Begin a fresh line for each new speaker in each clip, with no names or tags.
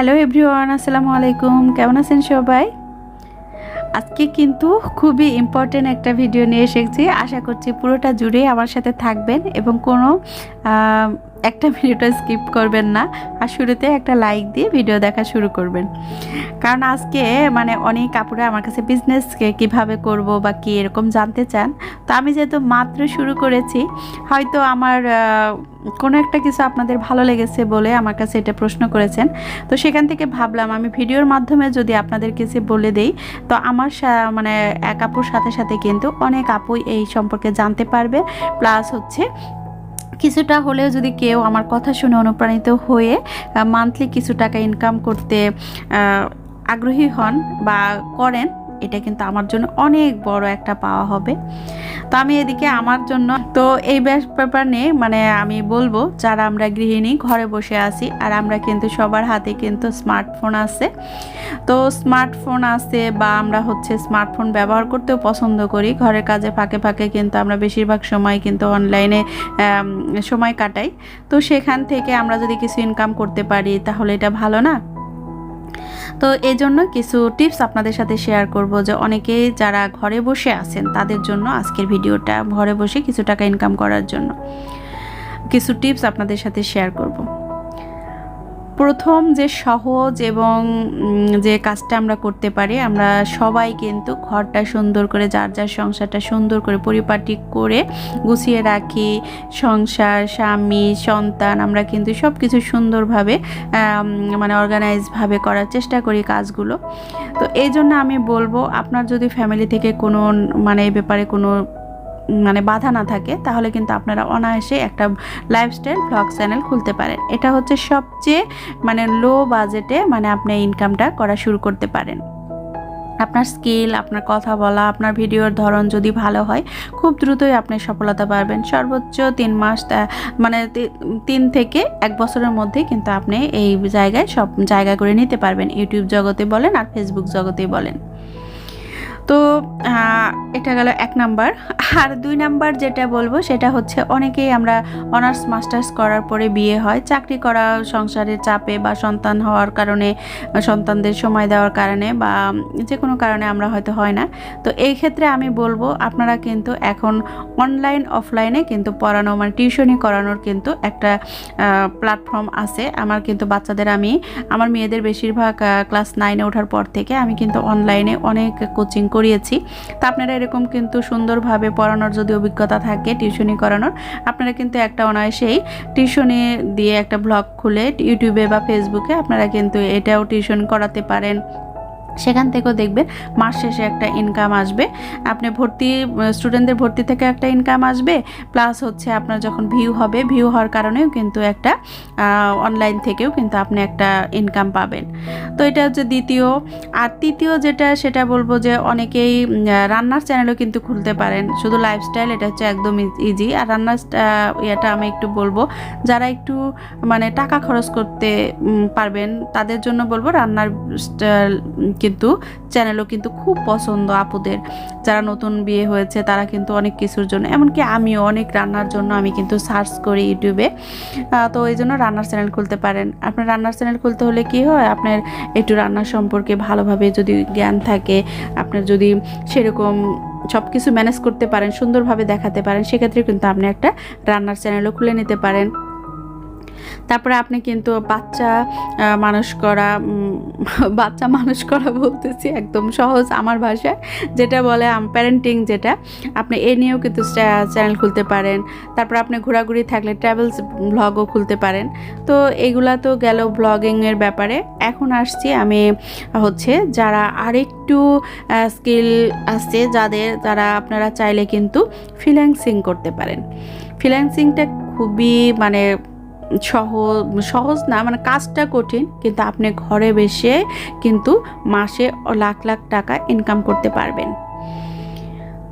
Hello everyone, আসসালামু আলাইকুম। কেমন আছেন সবাই? আজকে কিন্তু খুবই ইম্পর্টেন্ট একটা ভিডিও নিয়ে এসেছি। আশা করছি পুরোটা জুড়ে আমার সাথে থাকবেন এবং কোনো একটা ভিডিওটা স্কিপ করবেন না আর শুরুতে একটা লাইক দিয়ে ভিডিও দেখা শুরু করবেন। কারণ আজকে মানে অনেক কাপড়ে আমার কাছে বিজনেসকে কীভাবে করব বা কি এরকম জানতে চান, তো আমি যেহেতু মাত্র শুরু করেছি, হয়তো আমার কোনো একটা কিছু আপনাদের ভালো লেগেছে বলে আমার কাছে এটা প্রশ্ন করেছেন। তো সেখান থেকে ভাবলাম আমি ভিডিওর মাধ্যমে যদি আপনাদের কাছে বলে দেই, তো আমার মানে এক আপুর সাথে সাথে কিন্তু অনেক আপুই এই সম্পর্কে জানতে পারবে। প্লাস হচ্ছে কিছুটা হলেও যদি কেউ আমার কথা শুনে অনুপ্রাণিত হয়ে মান্থলি কিছু টাকা ইনকাম করতে আগ্রহী হন বা করেন এটা কিন্তু আমার জন্য অনেক বড় একটা পাওয়া হবে। তো আমি এদিকে আমার জন্য, তো এই ব্যাস ব্যাপার নিয়ে মানে আমি বলব, যারা আমরা গৃহিণী, ঘরে বসে আছি আর আমরা কিন্তু সবার হাতে কিন্তু স্মার্টফোন আছে। তো স্মার্টফোন আছে বা আমরা হচ্ছে স্মার্টফোন ব্যবহার করতেও পছন্দ করি। ঘরের কাজে ফাঁকে ফাঁকে কিন্তু আমরা বেশিরভাগ সময় কিন্তু অনলাইনে সময় কাটাই। তো সেখান থেকে আমরা যদি কিছু ইনকাম করতে পারি তাহলে এটা ভালো না? তো এই জন্য কিছু টিপস আপনাদের সাথে শেয়ার করব যে অনেকে যারা ঘরে বসে আছেন, তাদের জন্য আজকের ভিডিওটা ঘরে বসে কিছু টাকা ইনকাম করার জন্য কিছু টিপস আপনাদের সাথে শেয়ার করব। প্রথম যে সহজ এবং যে কাজটা আমরা করতে পারি, আমরা সবাই কিন্তু ঘরটা সুন্দর করে, যার যার সংসারটা সুন্দর করে, পরিপাটি করে গুছিয়ে রাখি। সংসার, স্বামী, সন্তান, আমরা কিন্তু সব কিছু সুন্দরভাবে মানে অর্গানাইজভাবে করার চেষ্টা করি কাজগুলো। তো এই জন্য আমি বলব, আপনার যদি ফ্যামিলি থেকে কোনো মানে এই ব্যাপারে কোনো মানে বাধা না থাকে, তাহলে কিন্তু আপনারা অনায়াসে একটা লাইফস্টাইল ব্লগ চ্যানেল খুলতে পারেন। এটা হচ্ছে সবচেয়ে মানে লো বাজেটে মানে আপনি ইনকামটা করা শুরু করতে পারেন। আপনার স্কিল আপনার কথা বলা, আপনার ভিডিওর ধরন যদি ভালো হয়, খুব দ্রুতই আপনি সফলতা পাবেন। সর্বোচ্চ তিন মাস মানে তিন থেকে এক বছরের মধ্যে কিন্তু আপনি এই জায়গায় সব জায়গা করে নিতে পারবেন। ইউটিউব জগতে বলেন আর ফেসবুক জগতে বলেন। তো এটা গেল এক নাম্বার। আর দুই নাম্বার যেটা বলব, সেটা হচ্ছে অনেকেই আমরা অনার্স, মাস্টার্স করার পরে বিয়ে হয়। চাকরি করা, সংসারের চাপে বা সন্তান হওয়ার কারণে সন্তানদের সময় দেওয়ার কারণে বা যে কোনো কারণে আমরা হয়তো হয় না। তো এই ক্ষেত্রে আমি বলব, আপনারা কিন্তু এখন অনলাইন, অফলাইনে কিন্তু পড়ানো মানে টিউশনি করানোর কিন্তু একটা প্ল্যাটফর্ম আছে। আমার কিন্তু বাচ্চাদের আমি, আমার মেয়েদের বেশিরভাগ ক্লাস নাইনে ওঠার পর থেকে আমি কিন্তু অনলাইনে অনেক কোচিং করিয়েছি। তা আপনারা এরকম কিন্তু সুন্দরভাবে পড়ানোর যদি অভিজ্ঞতা থাকে টিউশনি করানোর, আপনারা কিন্তু একটা অনায়াসেই টিউশনি দিয়ে একটা ব্লগ খুলে ইউটিউবে বা ফেসবুকে আপনারা কিন্তু এটাও টিউশন করাতে পারেন। সেখান থেকেও দেখবেন মাস শেষে একটা ইনকাম আসবে। আপনি ভর্তি স্টুডেন্টদের ভর্তি থেকে একটা ইনকাম আসবে। প্লাস হচ্ছে আপনার যখন ভিউ হবে ভিউ হওয়ার কারণেও কিন্তু একটা অনলাইন থেকেও কিন্তু আপনি একটা ইনকাম পাবেন। তো এটা হচ্ছে দ্বিতীয়। আর তৃতীয় যেটা, সেটা বলব যে অনেকেই রান্নার চ্যানেলও কিন্তু খুলতে পারেন। শুধু লাইফস্টাইল এটা হচ্ছে একদম ইজি আর রান্নার ইয়েটা আমি একটু বলব, যারা একটু মানে টাকা খরচ করতে পারবেন, তাদের জন্য বলব রান্নার কিন্তু চ্যানেলও কিন্তু খুব পছন্দ আপুদের। যারা নতুন বিয়ে হয়েছে, তারা কিন্তু অনেক কিছুর জন্য, এমনকি আমিও অনেক রান্নার জন্য আমি কিন্তু সার্চ করি ইউটিউবে। তো এই জন্য রান্নার চ্যানেল খুলতে পারেন। আপনার রান্নার চ্যানেল খুলতে হলে কি হয়? আপনার একটু রান্নার সম্পর্কে ভালোভাবে যদি জ্ঞান থাকে, আপনার যদি সেরকম সব কিছু ম্যানেজ করতে পারেন, সুন্দরভাবে দেখাতে পারেন, সেক্ষেত্রে কিন্তু আপনি একটা রান্নার চ্যানেলও খুলে নিতে পারেন। তারপরে আপনি কিন্তু বাচ্চা মানুষ করা বাচ্চা মানুষ করা বলতেছি একদম সহজ আমার ভাষায়, যেটা বলে প্যারেন্টিং যেটা। আপনি এ নিয়েও কিন্তু চ্যানেল খুলতে পারেন। তারপর আপনি ঘোরাঘুরি থাকলে ট্রাভেলস ব্লগও খুলতে পারেন। তো এগুলা তো গেল ব্লগিংয়ের ব্যাপারে। এখন আসছি আমি হচ্ছে যারা আরেকটু স্কিল আছে যাদের যারা আপনারা চাইলে কিন্তু ফ্রিল্যান্সিং করতে পারেন। ফ্রিল্যান্সিংটা খুবই মানে সহজ সহজ না মানে কাজটা কঠিন, কিন্তু আপনি ঘরে বসে কিন্তু মাসে লাখ লাখ টাকা ইনকাম করতে পারবেন।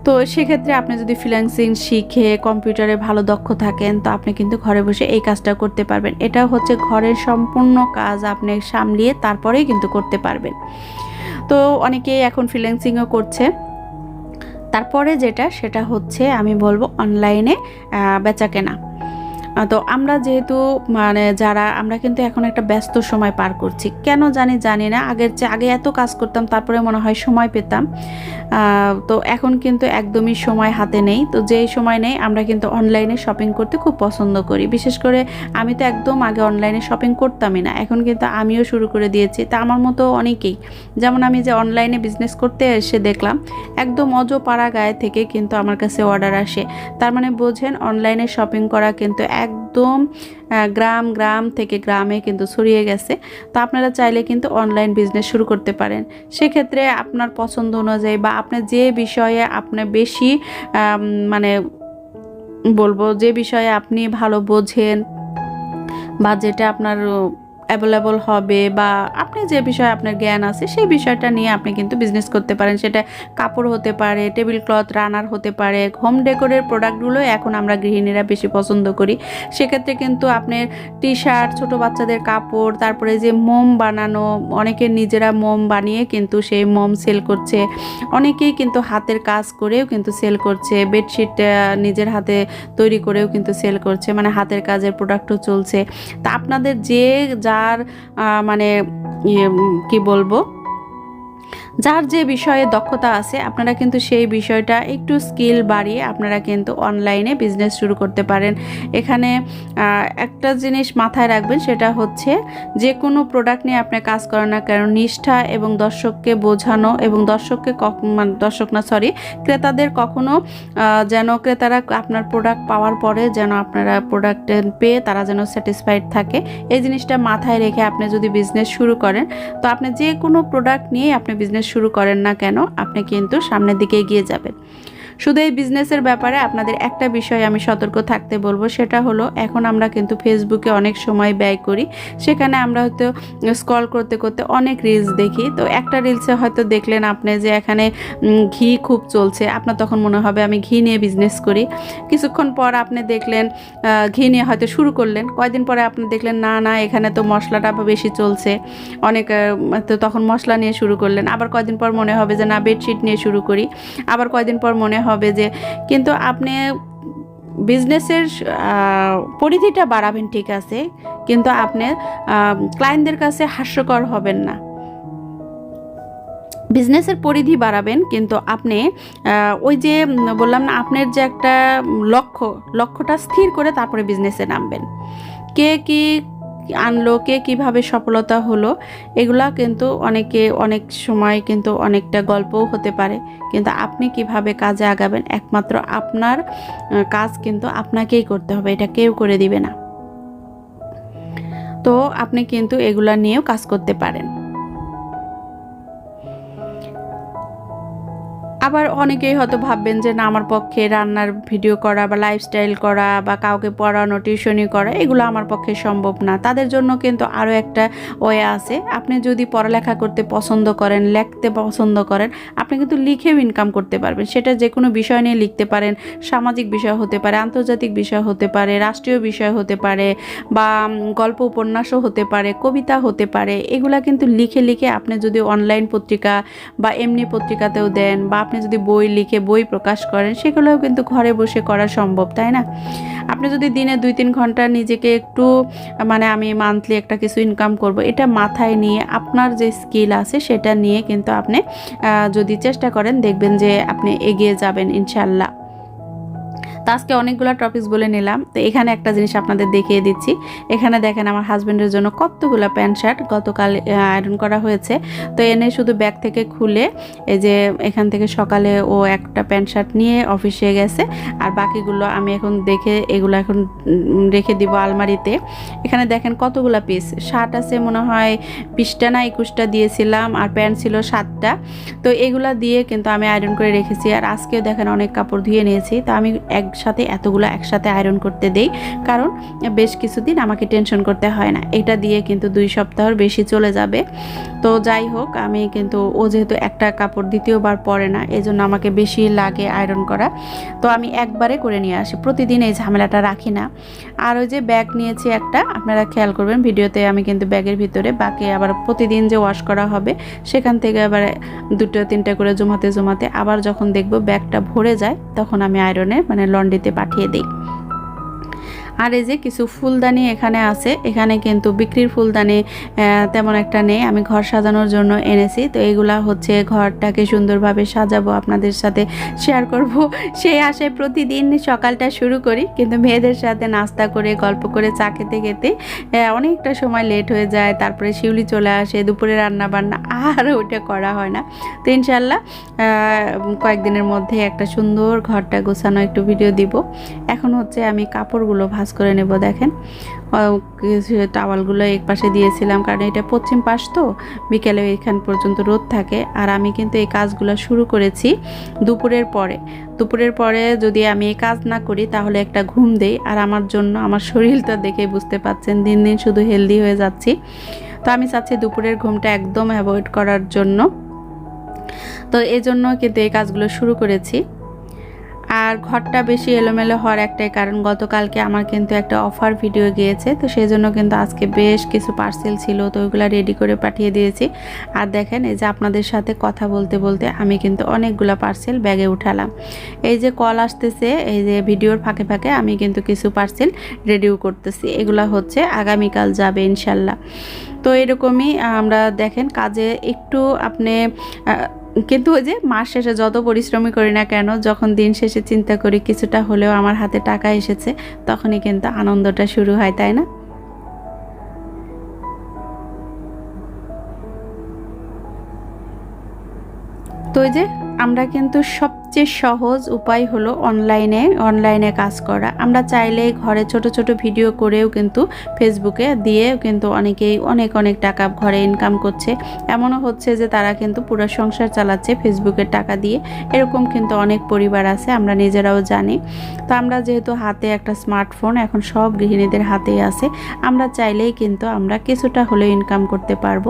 তো সেক্ষেত্রে আপনি যদি ফ্রিল্যান্সিং শিখে কম্পিউটারে ভালো দক্ষ থাকেন, তো আপনি কিন্তু ঘরে বসে এই কাজটা করতে পারবেন। এটা হচ্ছে ঘরের সম্পূর্ণ কাজ আপনি সামলিয়ে তারপরেই কিন্তু করতে পারবেন। তো অনেকেই এখন ফ্রিল্যান্সিংও করছে। তারপরে যেটা, সেটা হচ্ছে আমি বলব অনলাইনে বেচা কেনা তো আমরা যেহেতু মানে যারা, আমরা কিন্তু এখন একটা ব্যস্ত সময় পার করছি। কেন জানি জানি না। আগের চেয়ে, আগে এত কাজ করতাম, তারপরে মনে হয় সময় পেতাম। তো এখন কিন্তু একদমই সময় হাতে নেই। তো যেই সময় নেই, আমরা কিন্তু অনলাইনে শপিং করতে খুব পছন্দ করি। বিশেষ করে আমি তো একদম আগে অনলাইনে শপিং করতামই না। এখন কিন্তু আমিও শুরু করে দিয়েছি। তা আমার মতো অনেকেই। যেমন আমি যে অনলাইনে বিজনেস করতে এসে দেখলাম, একদম অজপাড়া গায়ে থেকে কিন্তু আমার কাছে অর্ডার আসে। তার মানে বোঝেন অনলাইনে শপিং করা কিন্তু একদম গ্রাম গ্রাম থেকে গ্রামে কিন্তু ছড়িয়ে গেছে। তো আপনারা চাইলে কিন্তু অনলাইন বিজনেস শুরু করতে পারেন। সেক্ষেত্রে আপনার পছন্দ অনুযায়ী বা আপনার যে বিষয়ে আপনি বেশি মানে বলব যে বিষয়ে আপনি ভালো বোঝেন বা যেটা আপনার অ্যাভেলেবল হবে বা আপনি যে বিষয়ে আপনার জ্ঞান আছে সেই বিষয়টা নিয়ে আপনি কিন্তু বিজনেস করতে পারেন। সেটা কাপড় হতে পারে টেবিল ক্লথ রানার হতে পারে হোম ডেকোরের প্রোডাক্টগুলো এখন আমরা গৃহিণীরা বেশি পছন্দ করি। সেক্ষেত্রে কিন্তু আপনার টি শার্ট ছোটো বাচ্চাদের কাপড়, তারপরে যে মোম বানানো অনেকে নিজেরা মোম বানিয়ে কিন্তু সেই মোম সেল করছে। অনেকেই কিন্তু হাতের কাজ করেও কিন্তু সেল করছে বেডশিট নিজের হাতে তৈরি করেও কিন্তু সেল করছে মানে হাতের কাজের প্রোডাক্টও চলছে। তা আপনাদের যে যার আহ, মানে ইয়ে, কি বলব? যার যে বিষয়ে দক্ষতা আছে, আপনারা কিন্তু সেই বিষয়টা একটু স্কিল বাড়িয়ে আপনারা কিন্তু অনলাইনে বিজনেস শুরু করতে পারেন। এখানে একটা জিনিস মাথায় রাখবেন, সেটা হচ্ছে যে কোনো প্রোডাক্ট নিয়ে আপনি কাজ করেন না কেন, নিষ্ঠা এবং দর্শককে বোঝানো এবং দর্শককে মানে দর্শক না সরি ক্রেতাদের কখনো যেন ক্রেতারা আপনার প্রোডাক্ট পাওয়ার পরে যেন আপনারা প্রোডাক্ট পেয়ে তারা যেন স্যাটিসফাইড থাকে। এই জিনিসটা মাথায় রেখে আপনি যদি বিজনেস শুরু করেন, তো আপনি যে কোনো প্রোডাক্ট নিয়ে আপনি বিজনেস শুরু করেন না কেন আপনি কিন্তু সামনের দিকে এগিয়ে যাবেন। শুধু এই বিজনেসের ব্যাপারে আপনাদের একটা বিষয় আমি সতর্ক থাকতে বলব, সেটা হলো এখন আমরা কিন্তু ফেসবুকে অনেক সময় ব্যয় করি। সেখানে আমরা হয়তো স্ক্রল করতে করতে অনেক রিলস দেখি। তো একটা রিলসে হয়তো দেখলেন আপনি যে এখানে ঘি খুব চলছে। আপনার তখন মনে হবে আমি ঘি নিয়ে বিজনেস করি। কিছুক্ষণ পর আপনি দেখলেন ঘি নিয়ে হয়তো শুরু করলেন। কয়দিন পরে আপনি দেখলেন, না না, এখানে তো মশলাটা বেশি চলছে। অনেক তো তখন মশলা নিয়ে শুরু করলেন। আবার কয়দিন পর মনে হবে যে, না বেডশিট নিয়ে শুরু করি। আবার কয়দিন পর মনে হবে যে, কিন্তু আপনি বিজনেসের পরিধিটা বাড়াবেন ঠিক আছে, কিন্তু আপনি ক্লায়েন্টদের কাছে হাস্যকর হবেন না। বিজনেসের পরিধি বাড়াবেন, কিন্তু আপনি ওই যে বললাম না, আপনার যে একটা লক্ষ্য, লক্ষ্যটা স্থির করে তারপরে বিজনেসে নামবেন। কে কি আনলো কে কীভাবে সফলতা হলো, এগুলা কিন্তু অনেকে অনেক সময় কিন্তু অনেকটা গল্পও হতে পারে। কিন্তু আপনি কীভাবে কাজে আগাবেন, একমাত্র আপনার কাজ কিন্তু আপনাকেই করতে হবে, এটা কেউ করে দিবে না। তো আপনি কিন্তু এগুলা নিয়েও কাজ করতে পারেন। আবার অনেকেই হয়তো ভাববেন যে না, আমার পক্ষে রান্নার ভিডিও করা বা লাইফস্টাইল করা বা কাউকে পড়ানো, টিউশনি করা, এগুলো আমার পক্ষে সম্ভব না। তাদের জন্য কিন্তু আরও একটা ওয়ে আছে। আপনি যদি পড়ালেখা করতে পছন্দ করেন, লিখতে পছন্দ করেন, আপনি কিন্তু লিখেও ইনকাম করতে পারবেন। সেটা যে কোনো বিষয় নিয়ে লিখতে পারেন, সামাজিক বিষয় হতে পারে, আন্তর্জাতিক বিষয় হতে পারে, রাষ্ট্রীয় বিষয় হতে পারে বা গল্প উপন্যাসও হতে পারে, কবিতা হতে পারে, এগুলা কিন্তু লিখে লিখে আপনি যদি অনলাইন পত্রিকা বা এমনি পত্রিকাতেও দেন বা আপনি যদি বই লিখে বই প্রকাশ করেন, সেগুলোও কিন্তু ঘরে বসে করা সম্ভব, তাই না? আপনি যদি দিনে দুই তিন ঘণ্টা নিজেকে একটু মানে আমি মান্থলি একটা কিছু ইনকাম করব, এটা মাথায় নিয়ে আপনার যে স্কিল আছে, সেটা নিয়ে কিন্তু আপনি যদি চেষ্টা করেন, দেখবেন যে আপনি এগিয়ে যাবেন ইনশাল্লাহ তো আজকে অনেকগুলো টপিকস বলে নিলাম। তো এখানে একটা জিনিস আপনাদের দেখিয়ে দিচ্ছি। এখানে দেখেন আমার হাজব্যান্ডের জন্য কতগুলো প্যান্ট শার্ট গতকাল আয়রন করা হয়েছে। তো এনে শুধু ব্যাগ থেকে খুলে এই যে এখান থেকে সকালে ও একটা প্যান্ট শার্ট নিয়ে অফিসে গেছে। আর বাকিগুলো আমি এখন দেখে, এগুলো এখন রেখে দিব আলমারিতে। এখানে দেখেন কতগুলো পিস শার্ট আছে মনে হয়, বিশটা না একুশটা দিয়েছিলাম। আর প্যান্ট ছিল সাতটা। তো এগুলা দিয়ে কিন্তু আমি আয়রন করে রেখেছি। আর আজকেও দেখেন অনেক কাপড় ধুয়ে নিয়েছি। তো আমি একসাথে এতগুলো একসাথে আয়রন করতে দেই, কারণ বেশ কিছুদিন আমাকে টেনশন করতে হয় না। এটা দিয়ে কিন্তু দুই সপ্তাহর বেশি চলে যাবে। তো যাই হোক, আমি কিন্তু ও যেহেতু একটা কাপড় দ্বিতীয়বার পরে না এই জন্য আমাকে বেশি লাগে আয়রন করা। তো আমি একবারে করে নিয়ে আসি, প্রতিদিন এই ঝামেলাটা রাখি না। আর ওই যে ব্যাগ নিয়েছি একটা, আপনারা খেয়াল করবেন, ভিডিওতে আমি কিন্তু ব্যাগের ভিতরে, বাকি আবার প্রতিদিন যে ওয়াশ করা হবে, সেখান থেকে আবার দুটো, তিনটা করে জমাতে জমাতে আবার যখন দেখব ব্যাগটা ভরে যায়, তখন আমি আয়রনে মানে লন্ড্রিতে পাঠিয়ে দিই। আর এই যে কিছু ফুলদানি এখানে আছে, এখানে কিন্তু বিক্রির ফুলদানি তেমন একটা নেই। আমি ঘর সাজানোর জন্য এনেছি। তো এগুলা হচ্ছে ঘরটাকে সুন্দরভাবে সাজাবো, আপনাদের সাথে শেয়ার করব। সেই আশায় প্রতিদিন সকালটা শুরু করি, কিন্তু মেয়েদের সাথে নাস্তা করে, গল্প করে, চা খেতে খেতে অনেকটা সময় লেট হয়ে যায়। তারপরে শিউলি চলে আসে, দুপুরে রান্না বান্না আর ওইটা করা হয় না। তো ইনশাল্লাহ কয়েকদিনের মধ্যে একটা সুন্দর ঘরটা গোছানো একটু ভিডিও দিব। এখন হচ্ছে আমি কাপড়গুলো ভাঁজ করে নেব, দেখেন। টাওয়ালগুলো এক পাশে দিয়েছিলাম, কারণ এটা পশ্চিম পাশ তো। বিকেলে এখান পর্যন্ত রোদ থাকে। আর আমি কিন্তু এই কাজগুলো শুরু করেছি দুপুরের পরে। দুপুরের পরে যদি আমি এই কাজ না করি, তাহলে একটা ঘুম দেই। আর আমার জন্য, আমার শরীরটা দেখে বুঝতে পাচ্ছেন, দিন দিন শুধু হেলদি হয়ে যাচ্ছি। তো আমি চাচ্ছি দুপুরের ঘুমটা একদম অ্যাভয়েড করার জন্য। তো এই জন্য কিন্তু এই কাজগুলো শুরু করেছি। আর ঘরটা বেশি এলোমেলো হওয়ার একটাই কারণ, গতকালকে আমার কিন্তু একটা অফার ভিডিও গিয়েছে, তো সেই জন্য কিন্তু আজকে বেশ কিছু পার্সেল ছিল, তো ওইগুলো রেডি করে পাঠিয়ে দিয়েছি। আর দেখেন, এই যে আপনাদের সাথে কথা বলতে বলতে আমি কিন্তু অনেকগুলো পার্সেল ব্যাগে উঠালাম। এই যে কল আসতেছে, এই যে ভিডিওর ফাঁকে ফাঁকে আমি কিন্তু কিছু পার্সেল রেডিও করতেছি। এগুলো হচ্ছে আগামীকাল যাবে ইনশাল্লাহ। তো এরকমই আমরা দেখেন কাজে একটু আপনি কিন্তু ওই যে মাস শেষে যত পরিশ্রমই করি না কেন, যখন দিন শেষে চিন্তা করি কিছুটা হলেও আমার হাতে টাকা এসেছে, তখনই কিন্তু আনন্দটা শুরু হয়, তাই না? তো ওই যে আমরা কিন্তু সবচেয়ে সহজ উপায় হলো অনলাইনে অনলাইনে কাজ করা। আমরা চাইলে ঘরে ছোট ছোট ভিডিও করেও কিন্তু ফেসবুকে দিয়েও কিন্তু অনেকেই অনেক অনেক টাকা ঘরে ইনকাম করছে। এমনও হচ্ছে যে তারা কিন্তু পুরো সংসার চালাচ্ছে ফেসবুকের টাকা দিয়ে। এরকম কিন্তু অনেক পরিবার আছে, আমরা নিজেরাও জানি। তো আমরা যেহেতু হাতে একটা স্মার্টফোন এখন সব গৃহিণীদের হাতেই আছে। আমরা চাইলেই কিন্তু আমরা কিছুটা হলেও ইনকাম করতে পারব।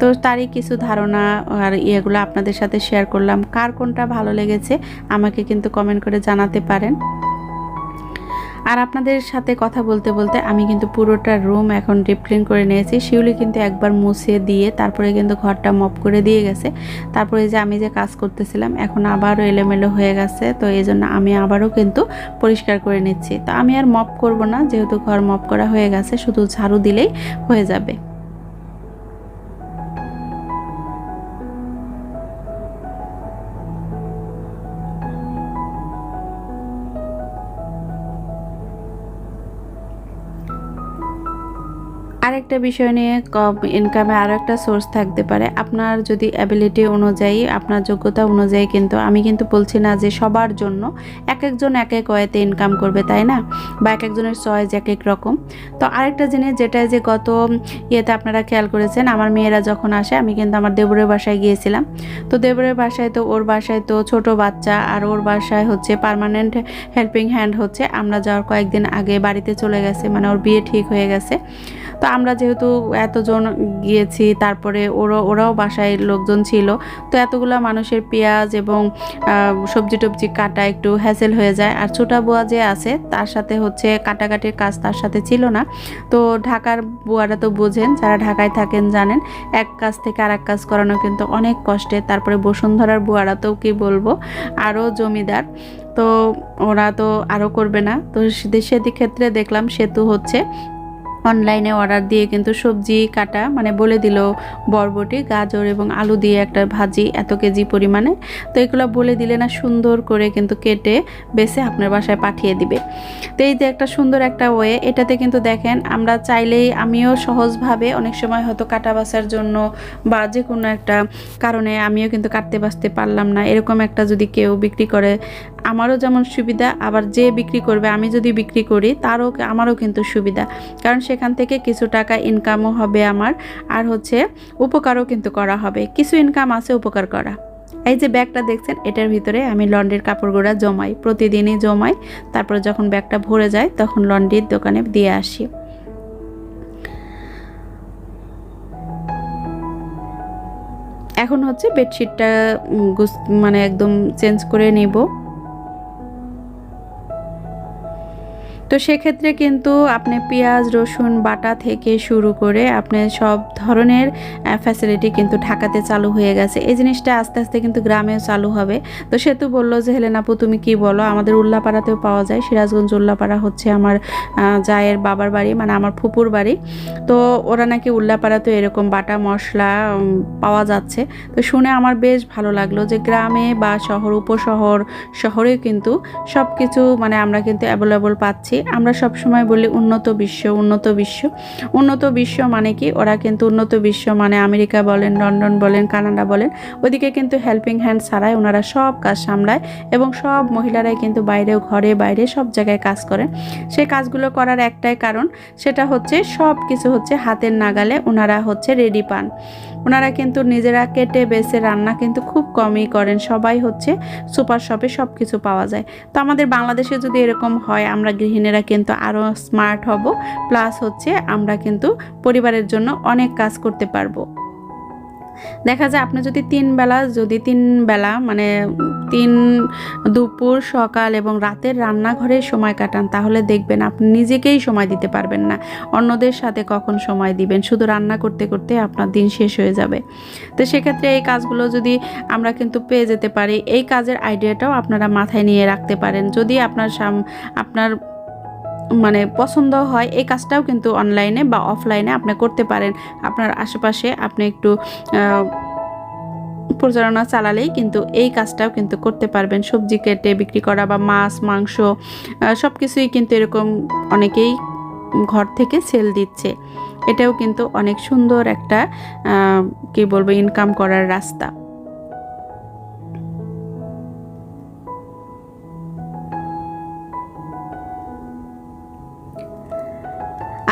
তো তারই কিছু ধারণা আর ইয়েগুলো আপনাদের সাথে শেয়ার করলাম। কার কোনটা ভালো লেগেছে আমাকে কিন্তু কমেন্ট করে জানাতে পারেন। আর আপনাদের সাথে কথা বলতে বলতে আমি কিন্তু পুরোটা রুম এখন ডিপ ক্লিন করে নিয়েছি। শিউলি কিন্তু একবার মুছে দিয়ে তারপরে কিন্তু ঘরটা মপ করে দিয়ে গেছে। তারপরে যে আমি যে কাজ করতেছিলাম, এখন আবারও এলোমেলো হয়ে গেছে। তো এই জন্য আমি আবারও কিন্তু পরিষ্কার করে নিচ্ছি। তো আমি আর মপ করব না, যেহেতু ঘর মপ করা হয়ে গেছে, শুধু ঝাড়ু দিলেই হয়ে যাবে। আরেকটা বিষয় নিয়ে কম ইনকামে আরও একটা সোর্স থাকতে পারে। আপনার যদি অ্যাবিলিটি অনুযায়ী, আপনার যোগ্যতা অনুযায়ী কিন্তু, আমি কিন্তু বলছি না যে সবার জন্য এক একজন এক এক ওয়েতে ইনকাম করবে, তাই না? বা এক একজনের চয়েস এক এক রকম। তো আরেকটা জিনিস যেটা যে গত ইয়েতে আপনারা খেয়াল করেছেন, আমার মেয়েরা যখন আসে, আমি কিন্তু আমার দেবরের বাসায় গিয়েছিলাম। তো দেবরের বাসায় তো, ওর বাসায় তো ছোট বাচ্চা, আর ওর বাসায় হচ্ছে পার্মানেন্ট হেল্পিং হ্যান্ড হচ্ছে। আমরা যাওয়ার কয়েকদিন আগে বাড়িতে চলে গেছে মানে ওর বিয়ে ঠিক হয়ে গেছে। তো আমরা যেহেতু এতজন গিয়েছি, তারপরে ওরা, ওরাও বাসায় লোকজন ছিল, তো এতগুলো মানুষের পেঁয়াজ এবং সবজি টবজি কাটা একটু হ্যাসেল হয়ে যায়। আর ছোটা বুয়া যে আছে, তার সাথে হচ্ছে কাটাকাটির কাজ তার সাথে ছিল না। তো ঢাকার বুয়ারা তো বোঝেন, যারা ঢাকায় থাকেন জানেন, এক কাজ থেকে আর এক কাজ করানো কিন্তু অনেক কষ্টে। তারপরে বসুন্ধরার বুয়ারা তো কি বলব, আরও জমিদার। তো ওরা তো আরও করবে না। তো সেদিক ক্ষেত্রে দেখলাম সেতু হচ্ছে। অনলাইনে অর্ডার দিয়ে কিন্তু সবজি কাটা মানে বলে দিল বরবটি, গাজর এবং আলু দিয়ে একটা ভাজি এত কেজি পরিমাণে। তো এগুলো বলে দিলে না সুন্দর করে কিন্তু কেটে বেছে আপনার বাসায় পাঠিয়ে দিবে। তো এই যে একটা সুন্দর একটা ওয়ে, এটাতে কিন্তু দেখেন আমরা চাইলেই আমিও সহজভাবে অনেক সময় হয়তো কাটা বাছার জন্য বা যে কোনো একটা কারণে আমিও কিন্তু কাটতে বাঁচতে পারলাম না। এরকম একটা যদি কেউ বিক্রি করে আমারও যেমন সুবিধা, আবার যে বিক্রি করবে আমি যদি বিক্রি করি, তারও আমারও কিন্তু সুবিধা। কারণ সেখান থেকে কিছু টাকা ইনকামও হবে আমার, আর হচ্ছে উপকারও কিন্তু করা হবে। কিছু ইনকাম আছে, উপকার করা। এই যে ব্যাগটা দেখছেন, এটার ভিতরে আমি লন্ড্রির কাপড়গুলো জমাই, প্রতিদিনই জমাই। তারপরে যখন ব্যাগটা ভরে যায়, তখন লন্ড্রির দোকানে দিয়ে আসি। এখন হচ্ছে বেডশিটটা মানে একদম চেঞ্জ করে নিব। তো সেক্ষেত্রে কিন্তু আপনি পেঁয়াজ, রসুন, বাটা থেকে শুরু করে আপনি সব ধরনের ফ্যাসিলিটি কিন্তু ঢাকাতে চালু হয়ে গেছে। এই জিনিসটা আস্তে আস্তে কিন্তু গ্রামেও চালু হবে। তো সে তো বলল যে, হেলেন আপু, তুমি কি বলো? আমাদের উল্লাপাড়াতেও পাওয়া যায়। সিরাজগঞ্জ উল্লাপাড়া হচ্ছে আমার জায়ের বাবার বাড়ি মানে আমার ফুপুর বাড়ি। তো ওরা নাকি উল্লাপাড়াতেও এরকম বাটা, মশলা পাওয়া যাচ্ছে। তো শুনে আমার বেশ ভালো লাগল যে, গ্রামে বা শহর, উপশহর, শহরেও কিন্তু সব কিছু মানে আমরা কিন্তু অ্যাভেলেবল পাচ্ছি। আমরা সব সময় বলি উন্নত বিশ্ব উন্নত বিশ্ব। উন্নত বিশ্ব মানে কি? ওরা কিন্তু উন্নত বিশ্ব মানে আমেরিকা বলেন, লন্ডন বলেন, কানাডা বলেন। ওদিকে কিন্তু হেল্পিং হ্যান্ড ছাড়াই ওনারা সব কাজ সামলায় এবং সব মহিলারাই কিন্তু বাইরেও ঘরে বাইরে সব জায়গায় কাজ করেন সেই কাজগুলো করার একটাই কারণ, সেটা হচ্ছে সব কিছু হচ্ছে হাতের নাগালে ওনারা হচ্ছে রেডি পান। ওনারা কিন্তু নিজেরা কেটে বেছে রান্না কিন্তু খুব কমই করেন। সবাই হচ্ছে সুপার শপে সব কিছু পাওয়া যায়। তো আমাদের বাংলাদেশে যদি এরকম হয়, আমরা গৃহিণীরা কিন্তু আরও স্মার্ট হব। প্লাস হচ্ছে আমরা কিন্তু পরিবারের জন্য অনেক কাজ করতে পারব। দেখা যায় আপনি যদি তিন বেলা, যদি তিন বেলা মানে তিন দুপুর, সকাল এবং রাতের রান্নাঘরে সময় কাটান, তাহলে দেখবেন আপনি নিজেকেই সময় দিতে পারবেন না। অন্যদের সাথে কখন সময় দিবেন? শুধু রান্না করতে করতে আপনার দিন শেষ হয়ে যাবে। তো সেক্ষেত্রে এই কাজগুলো যদি আমরা কিন্তু পেয়ে যেতে পারি, এই কাজের আইডিয়াটাও আপনারা মাথায় নিয়ে রাখতে পারেন। যদি আপনার সাম, আপনার মানে পছন্দ হয়, এই কাজটাও কিন্তু অনলাইনে বা অফলাইনে আপনি করতে পারেন। আপনার আশেপাশে আপনি একটু প্রচারণা চালালেই কিন্তু এই কাজটাও কিন্তু করতে পারবেন। সবজি কেটে বিক্রি করা বা মাছ, মাংস সব কিছুই কিন্তু এরকম অনেকেই ঘর থেকে সেল দিচ্ছে। এটাও কিন্তু অনেক সুন্দর একটা কি বলব ইনকাম করার রাস্তা।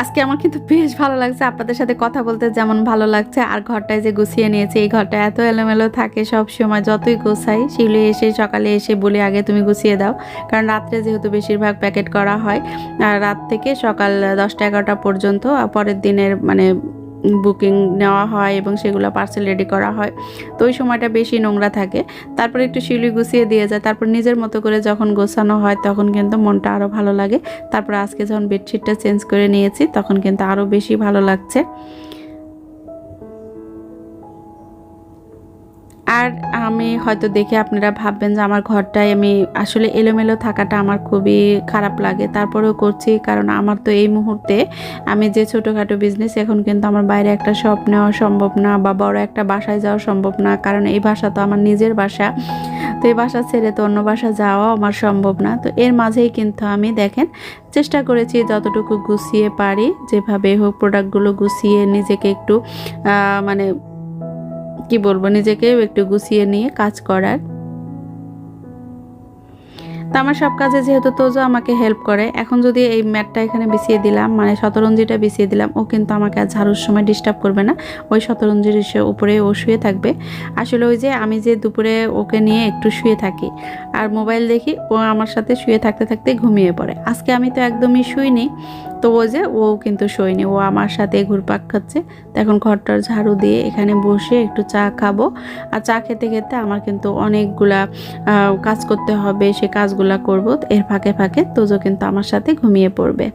আজকে আমার কিন্তু বেশ ভালো লাগছে আপনাদের সাথে কথা বলতে, যেমন ভালো লাগছে আর ঘরটায় যে গুছিয়ে নিয়েছে, এই ঘরটা এত এলোমেলো থাকে সব সময়, যতই গোছাই শিলে এসে সকালে এসে বলে আগে তুমি গুছিয়ে দাও। কারণ রাত্রে যেহেতু বেশিরভাগ প্যাকেট করা হয়, আর রাত থেকে সকাল দশটা এগারোটা পর্যন্ত পরের দিনের মানে বুকিং নেওয়া হয় এবং সেগুলো পার্সেল রেডি করা হয়। তো ওই সময়টা বেশি নোংরা থাকে। তারপরে একটু শিলি গুছিয়ে দিয়ে যায়। তারপর নিজের মতো করে যখন গোছানো হয় তখন কিন্তু মনটা আরও ভালো লাগে। তারপর আজকে যখন বেডশিটটা চেঞ্জ করে নিয়েছি তখন কিন্তু আরও বেশি ভালো লাগছে। আর আমি হয়তো দেখে আপনারা ভাববেন যে আমার ঘরটায় আমি আসলে এলোমেলো থাকাটা আমার খুবই খারাপ লাগে। তারপরেও করছি, কারণ আমার তো এই মুহূর্তে আমি যে ছোটোখাটো বিজনেস এখন কিন্তু আমার বাইরে একটা শপ নেওয়া সম্ভব না বা বড় একটা বাসায় যাওয়া সম্ভব না, কারণ এই বাসা তো আমার নিজের বাসা। তো এই বাসা ছেড়ে তো অন্য বাসা যাওয়াও আমার সম্ভব না। তো এর মাঝেই কিন্তু আমি দেখেন চেষ্টা করেছি যতটুকু গুছিয়ে পারি, যেভাবে হোক প্রোডাক্টগুলো গুছিয়ে নিজেকে একটু মানে কি বলব, নিজেকে একটু গুছিয়ে নিয়ে কাজ করার। তো আমার সব কাজে যেহেতু তোজো আমাকে হেল্প করে, এখন যদি এই ম্যাটটা এখানে বিছিয়ে দিলাম মানে শতরঞ্জিটা বিছিয়ে দিলাম, ও কিন্তু আমাকে আর ঝাড়ুর সময় ডিস্টার্ব করবে না। ওই শতরঞ্জির উপরে ও শুয়ে থাকবে। আসলে ওই যে আমি যে দুপুরে ওকে নিয়ে একটু শুয়ে থাকি, আর মোবাইল দেখি, ও আমার সাথে শুয়ে থাকতে থাকতে ঘুমিয়ে পড়ে। আজকে আমি তো একদমই শুইনি তো যে ও কিন্তু শোয়নি, ও আমার সাথে ঘুরপাক খাচ্ছে। তো এখন ঘরটার ঝাড়ু দিয়ে এখানে বসে একটু চা খাব। আর চা খেতে খেতে আমার কিন্তু অনেকগুলা কাজ করতে হবে, সে কাজগুলা করব। এর ফাঁকে ফাঁকে তোজো কিন্তু আমার সাথে ঘুমিয়ে পড়বে।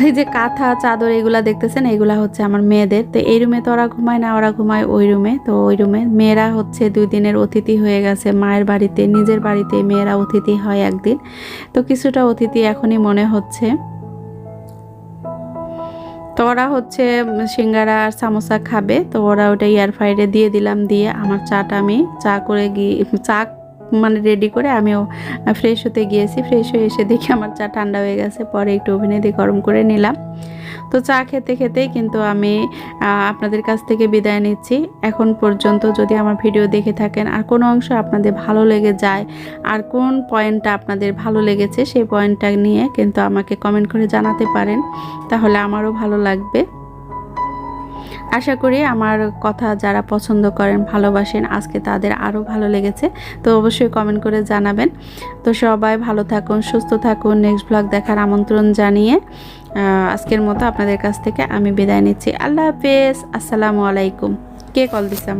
এই যে কাঁথা, চাদর এগুলা দেখতেছেন, এগুলা হচ্ছে আমার মেয়েদের। তো এই রুমে তো ওরা ঘুমায় না, ওরা ঘুমায় ওই রুমে। তো ওই রুমে মেয়েরা হচ্ছে দুই দিনের অতিথি হয়ে গেছে মায়ের বাড়িতে, নিজের বাড়িতে মেয়েরা অতিথি হয় একদিন। তো কিছুটা অতিথি এখনই মনে হচ্ছে। তো ওরা হচ্ছে সিঙ্গারা আর সামোসা খাবে, তো ওরা ওটা এয়ার ফ্রাইডে দিয়ে দিলাম, দিয়ে আমার চাটা আমি চা করে গিয়ে, চা মানে রেডি করে আমিও ফ্রেশ হতে গিয়েছি। ফ্রেশ হয়ে এসে দেখি আমার চা ঠান্ডা হয়ে গেছে। পরে একটু ওভেনে দিয়ে গরম করে নিলাম। তো চা খেতে খেতেই কিন্তু আমি আপনাদের কাছ থেকে বিদায় নিচ্ছি। এখন পর্যন্ত যদি আমার ভিডিও দেখে থাকেন আর কোনো অংশ আপনাদের ভালো লেগে যায়, আর কোন পয়েন্টটা আপনাদের ভালো লেগেছে সেই পয়েন্টটা নিয়ে কিন্তু আমাকে কমেন্ট করে জানাতে পারেন। তাহলে আমারও ভালো লাগবে। আশা করি আমার কথা যারা পছন্দ করেন, ভালোবাসেন, আজকে তাদের আরও ভালো লেগেছে। তো অবশ্যই কমেন্ট করে জানাবেন। তো সবাই ভালো থাকুন, সুস্থ থাকুন। নেক্সট ব্লগ দেখার আমন্ত্রণ জানিয়ে আজকের মতো আপনাদের কাছ থেকে আমি বিদায় নিচ্ছি। আল্লাহ হাফেজ। আসসালামু আলাইকুম। কে কল দিছে